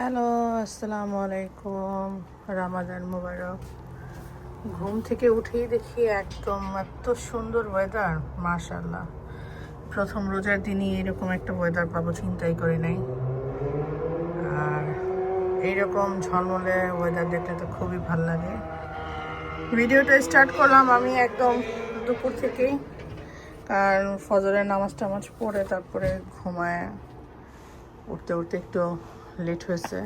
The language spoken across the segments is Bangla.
হ্যালো, আসসালামু আলাইকুম। রামাদান মুবারক। ঘুম থেকে উঠেই দেখি একদম এত সুন্দর ওয়েদার মাশাল্লাহ প্রথম রোজার দিনই এরকম একটা ওয়েদার পাবো, চিন্তাই করি নাই। আর এইরকম ঝলমলে ওয়েদার দেখলে তো খুবই ভালো লাগে। ভিডিওটা স্টার্ট করলাম আমি একদম দুপুর থেকেই। কারণ ফজরের নামাজ টামাজ পড়ে তারপরে ঘুমায়। উঠতে উঠতে একটু লেট হয়েছে।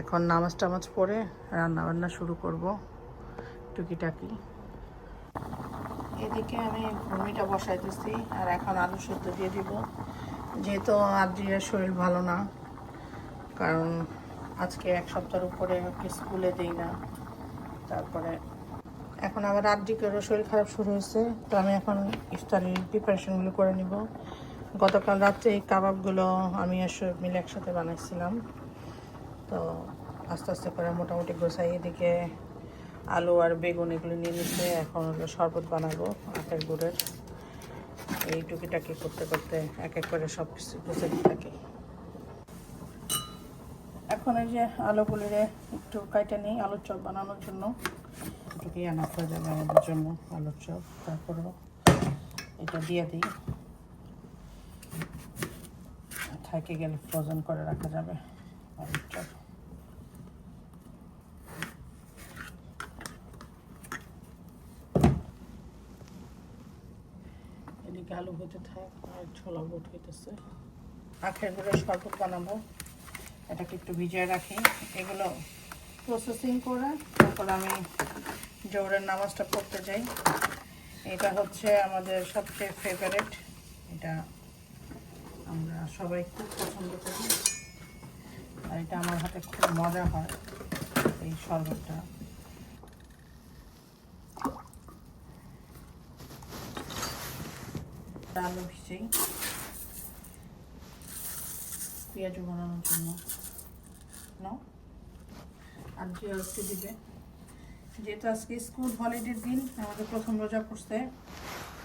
এখন নামাজ টামাজ পড়ে রান্না বান্না শুরু করব। টুকিটাকি। এদিকে আমি ঘুমিটা দিচ্ছি আর এখন আলু সেদ্ধ দিয়ে দিব। যেহেতু আদ্রিয়ার শরীর ভালো না, কারণ আজকে এক সপ্তাহের উপরে ওকে স্কুলে দিই না। তারপরে এখন আবার আদ্রিকেরও শরীর খারাপ শুরু হয়েছে, তো আমি এখন ইফতারির প্রিপারেশনগুলো করে নিব। গতকাল রাত্রে এই কাবাবগুলো আমি আর সব মিলে একসাথে বানাইছিলাম। তো আস্তে আস্তে করে মোটামুটি গোছাই এদিকে আলু আর বেগুন এগুলো নিয়ে নিচ্ছে। এখন হলো শরবত বানাবো, আখের গুড়ের। এই টুকিটাকি করতে করতে এক এক করে সব কিছু গোছাতে থাকি। এখন এই যে আলুগুলিরে একটু কাইটে নিই আলুর চপ বানানোর জন্য। এটুকু আনা হয়ে যাবে আমাদের জন্য আলুর চপ। তারপরেও এটা দিয়ে দিই। থাকে গেলে ফ্রোজেন করে রাখা যাবে। চপ এদিকে আলু হতে থাক, আর ছোলা বুট হইতেছে। আখের গুঁড়ো শরবত বানাবো। এটাকে একটু ভিজিয়ে রাখি। এগুলো প্রসেসিং করে, তারপর আমি জোরের নামাজটা পড়তে যাই। এটা হচ্ছে আমাদের সবচেয়ে ফেভারেট এটা আমরা সবাই খুব পছন্দ করি। আর এটা আমার হাতে খুব মজা হয় এই শরবতটা। আলু ভিজেই পেঁয়াজ বানানোর জন্য। আর একটু দিবে, যেহেতু আজকে স্কুল হলিডের দিন, আমাদের প্রথম রোজা করছে,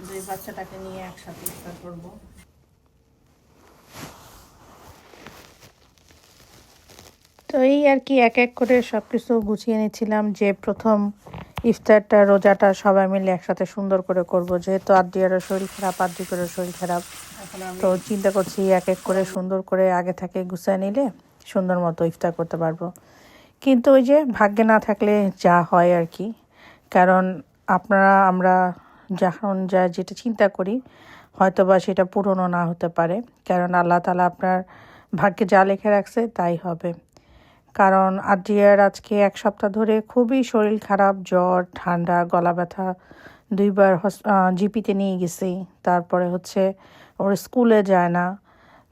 যে বাচ্চাটাকে নিয়ে একসাথে ইফতার করব। তো এই আর কি এক এক করে সব কিছু গুছিয়ে নিচ্ছিলাম যে প্রথম ইফতারটা, রোজাটা সবাই মিলে একসাথে সুন্দর করে করব। যেহেতু আদ্রিয়ারও শরীর খারাপ আদ্রিকেরও শরীর খারাপ, তো চিন্তা করছি এক এক করে সুন্দর করে আগে থেকে গুছিয়ে নিলে সুন্দর মতো ইফতার করতে পারব। কিন্তু ওই যে ভাগ্যে না থাকলে যা হয় আর কি, কারণ আপনারা, আমরা যখন যা যেটা চিন্তা করি হয়তো বা সেটা পূরণও না হতে পারে, কারণ আল্লাহ তালা আপনার ভাগ্যে যা লেখে রাখছে তাই হবে। কারণ আদ্রিয়ার আজকে এক সপ্তাহ ধরে খুবই শরীর খারাপ, জ্বর, ঠান্ডা, গলা ব্যথা। দুইবার জিপিতে নিয়ে গেছি। তারপরে হচ্ছে ওর স্কুলে যায় না।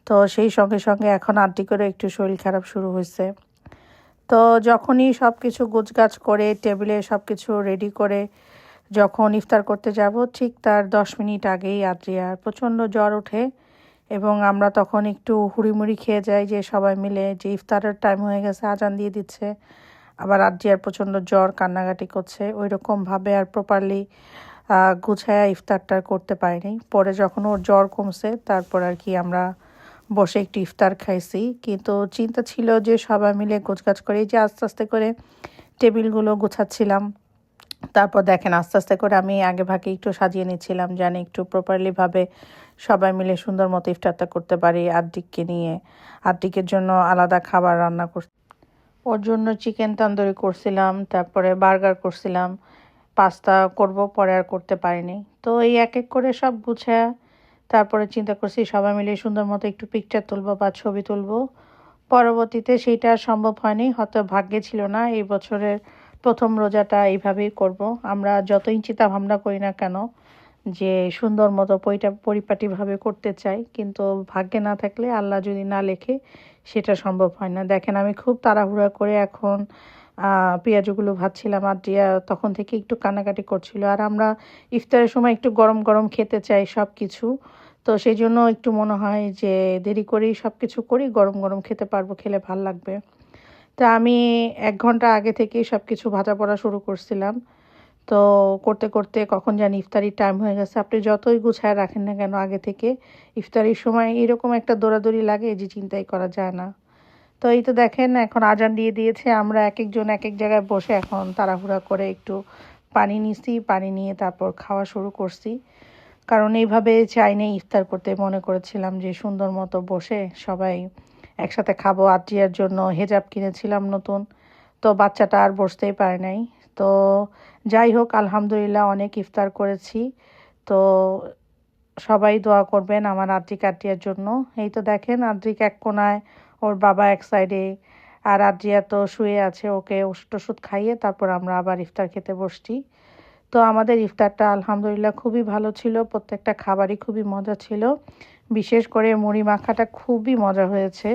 তো সেই সঙ্গে সঙ্গে এখন আড্ডি করে একটু শরীর খারাপ শুরু হয়েছে। তো যখনই সব কিছু গোছগাছ করে, টেবিলে সব কিছু রেডি করে যখন ইফতার করতে যাব, ঠিক তার দশ মিনিট আগেই আদ্রিয়ার প্রচণ্ড জ্বর ওঠে। এবং আমরা তখন একটু হুড়িমুড়ি খেয়ে যাই যে সবাই মিলে, যে ইফতারের টাইম হয়ে গেছে, আজান দিয়ে দিচ্ছে। আবার আর প্রচণ্ড জ্বর, কান্নাকাটি করছে। ওই রকমভাবে আর প্রপারলি গুছায়া ইফতারটা করতে পারিনি। পরে যখন ওর জ্বর কমছে, তারপর আর কি আমরা বসে একটু ইফতার খাইছি। কিন্তু চিন্তা ছিল যে সবাই মিলে গোছগাছ করে যে আস্তে আস্তে করে টেবিলগুলো গোছাচ্ছিলাম। তারপর দেখেন আস্তে আস্তে করে আমি আগে ভাগে একটু সাজিয়ে নিচ্ছিলাম জানি একটু প্রপারলিভাবে সবাই মিলে সুন্দর মতো ইফতারটা করতে পারি আদ্দিককে নিয়ে। আদ্দিকের জন্য আলাদা খাবার রান্না কর ওর জন্য চিকেন তান্দুরি করছিলাম, তারপরে বার্গার করছিলাম। পাস্তা করব, পরে আর করতে পারিনি। তো এই এক এক করে সব গুছায় তারপরে চিন্তা করছি সবাই মিলে সুন্দর মতো একটু পিকচার তুলবো বা ছবি তুলবো। পরবর্তীতে আর সম্ভব হয়নি, হয়তো ভাগ্যে ছিল না। এই বছরের প্রথম রোজাটা এইভাবেই করব। আমরা যতই চিন্তা ভাবনা করি না কেন, যে সুন্দর মতো পরিটা, পরিপাটিভাবে করতে চাই, কিন্তু ভাগ্যে না থাকলে আল্লাহ যদি না লেখে, সেটা সম্ভব হয় না। দেখেন, আমি খুব তাড়াহুড়া করে এখন পেঁয়াজগুলো ভাজছিলাম, আর দিয়া তখন থেকে একটু কান্নাকাটি করছিল। আর আমরা ইফতারের সময় একটু গরম গরম খেতে চাই সব কিছু তো সেই জন্য একটু মনে হয় যে দেরি করেই সব কিছু করি, গরম গরম খেতে পারব, খেলে ভালো লাগবে। তা আমি এক ঘণ্টা আগে থেকেই সব কিছু ভাজা পড়া শুরু করছিলাম। তো করতে করতে কখন জানি ইফতারির টাইম হয়ে গেছে। আপনি যতই গুছায় রাখেন না কেন আগে থেকে ইফতারির সময় এরকম একটা দৌড়াদৌড়ি লাগে যে চিন্তাই করা যায় না। তো এই তো দেখেন, এখন আজান দিয়ে দিয়েছে। আমরা এক একজন এক এক জায়গায় বসে এখন তাড়াহুড়া করে একটু পানি নিছি, পানি নিয়ে তারপর খাওয়া শুরু করছি। কারণ এইভাবে চাইনে ইফতার করতে মনে করেছিলাম যে সুন্দর মতো বসে সবাই একসাথে খাব, আত্মীয়ার জন্য হেজাব কিনেছিলাম নতুন। তো বাচ্চাটা আর বসতেই পারে নাই। তো যাই হোক, আলহামদুলিল্লাহ অনেক ইফতার করেছি। তো সবাই দোয়া করবেন আমার আদ্রিক আত্মীয়ার জন্য। এই তো দেখেন, আদ্রিক এক কোনায়, ওর বাবা এক সাইডে, আর আদ্রিয়া তো শুয়ে আছে, ওকে ওষুধ টষুধ খাইয়ে তারপর আমরা আবার ইফতার খেতে বসছি। তো আমাদের ইফতারটা আলহামদুলিল্লাহ খুবই ভালো ছিল, প্রত্যেকটা খাবারই খুবই মজা ছিল। বিশেষ করে মুড়ি মাখাটা খুবই মজা হয়েছে।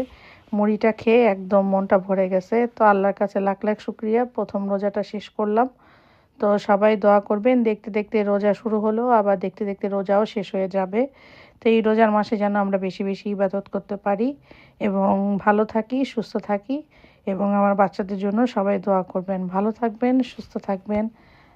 মুড়িটা খেয়ে একদম মনটা ভরে গেছে। তো আল্লাহর কাছে লাখ লাখ শুক্রিয়া, প্রথম রোজাটা শেষ করলাম। তো সবাই দোয়া করবেন, দেখতে দেখতে রোজা শুরু হলো, আবার দেখতে দেখতে রোজাও শেষ হয়ে যাবে। তো এই রোজার মাসে যেন আমরা বেশি বেশি ইবাদত করতে পারি এবং ভালো থাকি, সুস্থ থাকি এবং আমার বাচ্চাদের জন্য সবাই দোয়া করবেন। ভালো থাকবেন, সুস্থ থাকবেন।